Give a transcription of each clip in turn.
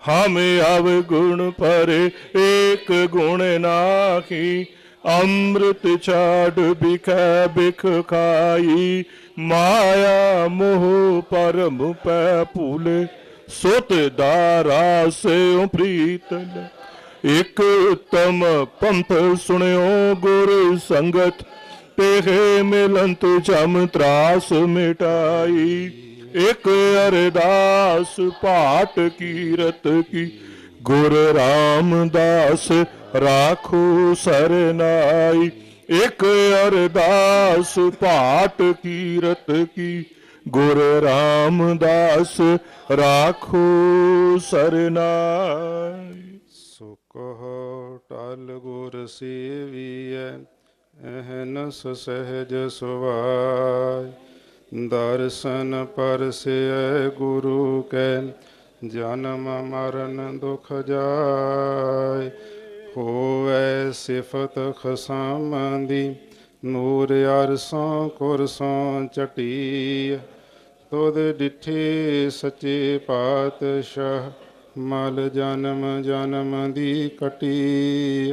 ਹਮ ਅਵਗੁਣ ਪਰੇ ਏਕ ਗੁਣ ਨਾਹੀ, ਅੰਮ੍ਰਿਤ ਛਾੜ ਬਿਖੈ ਬਿਖ ਖਾਈ, ਮਾਇਆ ਮੋਹ ਪਰਮ ਪੈ ਭੂਲੇ, ਸੁਤ ਦਾਰਾ ਸਿਉ ਪ੍ਰੀਤਨ ਇਕ ਉਤਮ ਪੰਥ ਸੁਣਿਓ ਗੁਰ ਸੰਗਤ ਤੇਹੇ ਮਿਲੰਤ ਜਮ ਤਰਾਸ ਮਿਟਾਈ। ਇਕ ਅਰਦਾਸ ਪਾਟ ਕੀਰਤ ਕੀ। ਗੁਰ ਰਾਮਦਾਸ ਰਾਖੋ ਸਰਨਾਈ। ਇਕ ਅਰਦਾਸ ਪਾਟ ਕੀਰਤ ਕੀ। ਗੁਰ ਰਾਮਦਾਸ ਰਾਖੋ ਸਰਨਾਈ। ਸੋ ਟਲ ਗੁਰ ਸੇਵੀਐ, ਅਹਨਸ ਸਹਿਜ ਸੁਭਾਇ ਦਰਸ਼ਨ ਪਰਸੈ ਗੁਰੂ ਕੈ, ਜਨਮ ਮਰਨ ਦੁਖ ਜਾਏ। ਹੋਵੈ ਸਿਫਤ ਖਸਮ ਦੀ ਨੂਰ ਅਰਸੋਂ ਕੁਰਸੋਂ ਚਟੀ ਤੁਧ ਡਿਠੇ ਸੱਚੇ ਪਾਤਸ਼ਾਹ, ਮਲ ਜਨਮ ਜਨਮ ਦੀ ਕਟੀ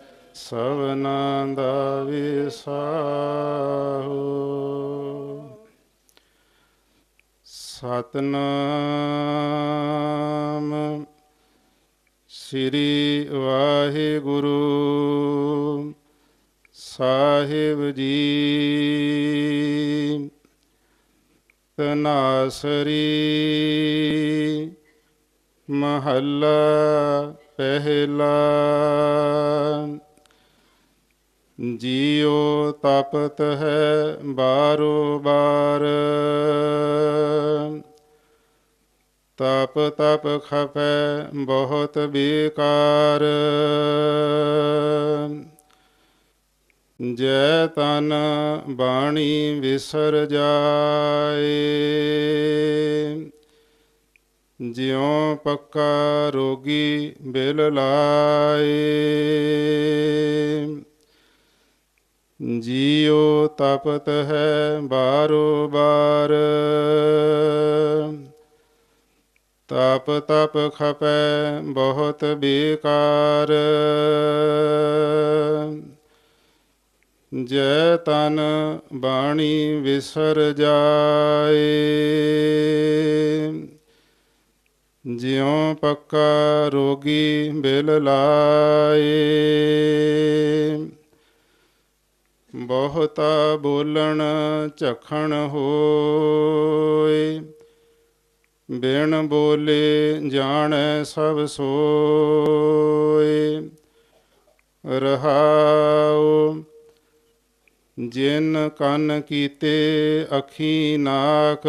ਸਭਨਾ ਦਾ ਵਿਸਾਹੋ। ਸਤਨਾਮ ਸ੍ਰੀ ਵਾਹਿਗੁਰੂ ਸਾਹਿਬ ਜੀ। ਤਨਾਸਰੀ ਮਹੱਲਾ ਪਹਿਲਾ ਜੀਉ ਤਪਤ ਹੈ ਬਾਰੋ ਬਾਰ। ਤਪ ਤਪ ਖਪੈ ਬਹੁਤ ਬੇਕਾਰ। ਜੈ ਤਨ ਬਾਣੀ ਵਿਸਰ ਜਾਏ। ਜਿਉ ਪੱਕਾ ਰੋਗੀ ਬਿਲ ਲਾਏ। ਜੀਉ ਤਪਤ ਹੈ ਬਾਰੋ ਬਾਰ। ਤਪ ਤਪ ਖਪੈ ਬਹੁਤ ਬੇਕਾਰ। ਜੈ ਤਨ ਬਾਣੀ ਵਿਸਰ ਜਾਏ। ਜਿਉ ਪੱਕਾ ਰੋਗੀ ਬਿਲ ਲਾਏ। ਬਹੁਤਾ ਬੋਲਣ ਝਖਣ ਹੋਏ, ਬਿਨ ਬੋਲੇ ਜਾਣੈ ਸਭ ਸੋਏ। ਰਹਾਉ, ਜਿਨ ਕੰਨ ਕੀਤੇ ਅਖੀ ਨਾਕ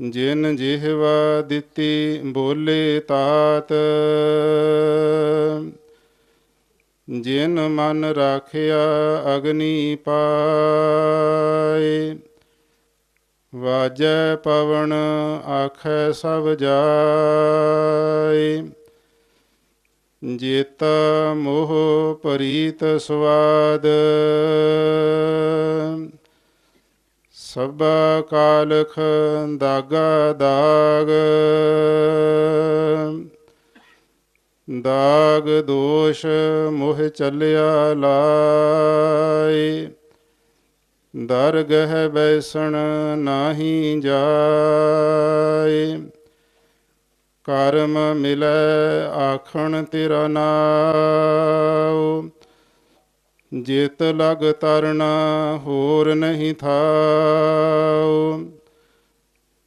ਜਿਨ ਜਿਹਵਾ ਦਿੱਤੀ ਬੋਲੇ ਤਾਤ ਜਿਨ ਮਨ ਰਾਖਿਆ ਅਗਨੀ ਪਾਏ। ਵਾਜੈ ਪਵਨ ਆਖੈ ਸਭ ਜਾਏ। ਜੇਤਾ ਮੋਹ ਪਰੀਤ ਸਵਾਦ। ਸਭਾ ਕਾਲਖ ਦਾਗਾ ਦਾਗ। ਦਾਗ ਦੋਸ਼ ਮੋਹ ਚੱਲਿਆ ਲਾਏ। ਦਰਗਹ ਬੈਸਣ ਨਾਹੀ ਜਾਏ। ਕਰਮ ਮਿਲੈ ਆਖਣ ਤੇਰਾ ਨਾਉ। ਜਿਤ ਲਗ ਤਰਨਾ ਹੋਰ ਨਹੀਂ ਥਾਉ।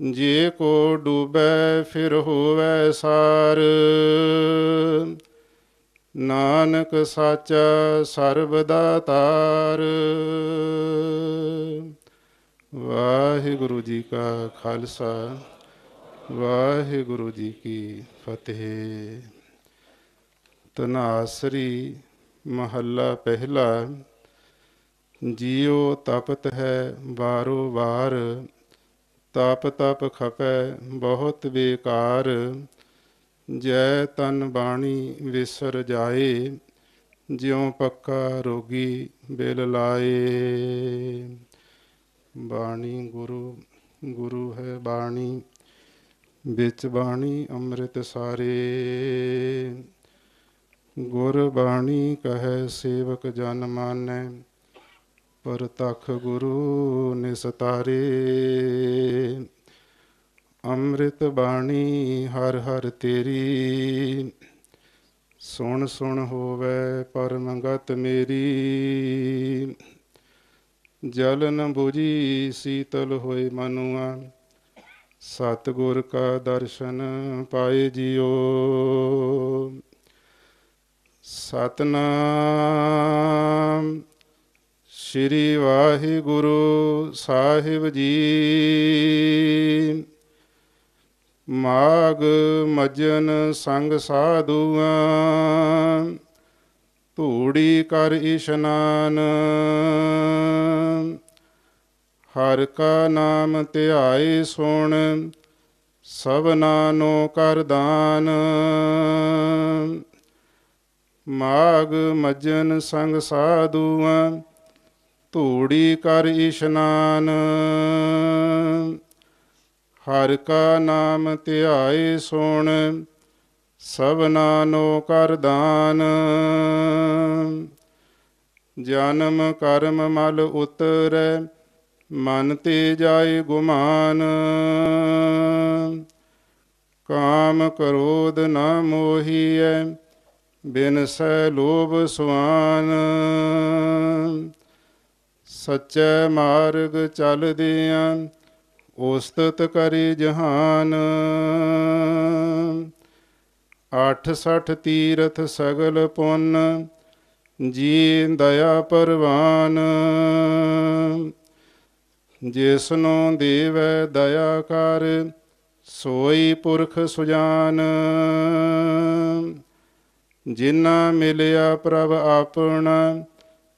ਜੇ ਕੋ ਡੂਬੈ, ਫਿਰ ਹੋਵੈ ਸਾਰ। ਨਾਨਕ ਸਾਚਾ ਸਰਬ ਦਾਤਾਰ ਵਾਹਿਗੁਰੂ ਜੀ ਕਾ ਖਾਲਸਾ, ਵਾਹਿਗੁਰੂ ਜੀ ਕੀ ਫਤਿਹ। ਤਨਾਸਰੀ ਮਹੱਲਾ ਪਹਿਲਾ, ਜੀਉ ਤਪਤ ਹੈ ਬਾਰੋ ਵਾਰ। ਤਪ ਤਪ ਖਪੈ ਬਹੁਤ ਬੇਕਾਰ ਜੈ ਤਨ ਬਾਣੀ ਵਿਸਰ ਜਾਏ, ਜਿਉ ਪੱਕਾ ਰੋਗੀ ਬਿਲ ਲਾਏ। ਬਾਣੀ ਗੁਰੂ ਗੁਰੂ ਹੈ ਬਾਣੀ, ਵਿੱਚ ਬਾਣੀ ਅੰਮ੍ਰਿਤ ਸਾਰੇ। ਗੁਰ ਬਾਣੀ ਕਹੈ ਸੇਵਕ ਜਨ ਮਾਨੈ ਪਰ ਤਖ ਗੁਰੂ ਨਿਸਤਾਰੇ। ਅੰਮ੍ਰਿਤ ਬਾਣੀ ਹਰ ਹਰ ਤੇਰੀ। ਸੁਣ ਸੁਣ ਹੋਵੇ ਪਰਮਗਤ ਮੇਰੀ। ਜਲ ਨ 부ਜੀ ਸੀਤਲ ਹੋਏ ਮਨੁਆ। ਸਤਿਗੁਰ ਕਾ ਦਰਸ਼ਨ ਪਾਏ ਜਿਉ। ਸਤਨਾਮ। ਸ੍ਰੀ ਵਾਹਿਗੁਰੂ ਸਾਹਿਬ ਜੀ। ਮਾਗ ਮਜਨ ਸੰਗ ਸਾਧੂਆਂ, ਧੂੜੀ ਕਰ ਇਸ਼ਨਾਨ। ਹਰ ਕਾ ਨਾਮ ਧਿਆਏ ਸੁਣ, ਸਭਨਾ ਨੋ ਕਰ ਦਾਨ। ਮਾਗ ਮਜਨ ਸੰਗ ਸਾਧੂਆਂ ਧੂੜੀ ਕਰ ਇਸ਼ਨਾਨ ਹਰ ਕਾ ਨਾਮ ਧਿਆਏ ਸੁਣ ਸਭਨਾ ਨੋ ਕਰ ਦਾਨ। ਜਨਮ ਕਰਮ ਮਲ ਉਤਰੈ, ਮਨ ਤੇ ਜਾਏ ਗੁਮਾਨ। ਕਾਮ ਕ੍ਰੋਧ ਨ ਮੋਹੀਐ ਬਿਨਸੈ ਲੋਭ ਸੁਆਨ। ਸੱਚੇ ਮਾਰਗ ਚੱਲਦਿਆਂ ਉਸਤਤ ਕਰੀ ਜਹਾਨ। ਅੱਠ ਸਠ ਤੀਰਥ ਸਗਲ ਪੁੰਨ ਜੀ ਦਇਆ ਪਰਵਾਨ। ਜਿਸਨੂੰ ਦੇਵੈ ਦਇਆ ਕਰ, ਸੋਈ ਪੁਰਖ ਸੁਜਾਨ। ਜਿਨਾ ਮਿਲਿਆ ਪ੍ਰਭ ਆਪਣਾ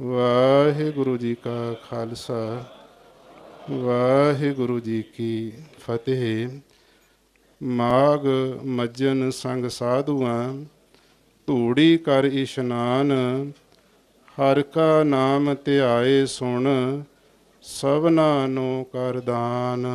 ਵਾਹਿਗੁਰੂ ਜੀ ਕਾ ਖਾਲਸਾ, ਵਾਹਿਗੁਰੂ ਜੀ ਕੀ ਫਤਿਹ। ਮਾਗ ਮੱਜਨ ਸੰਗ ਸਾਧੂਆਂ, ਧੂੜੀ ਕਰ ਇਸ਼ਨਾਨ। ਹਰ ਕਾ ਨਾਮ ਧਿਆਏ ਸੁਣ, ਸਭਨਾ ਨੂੰ ਕਰ ਦਾਨ।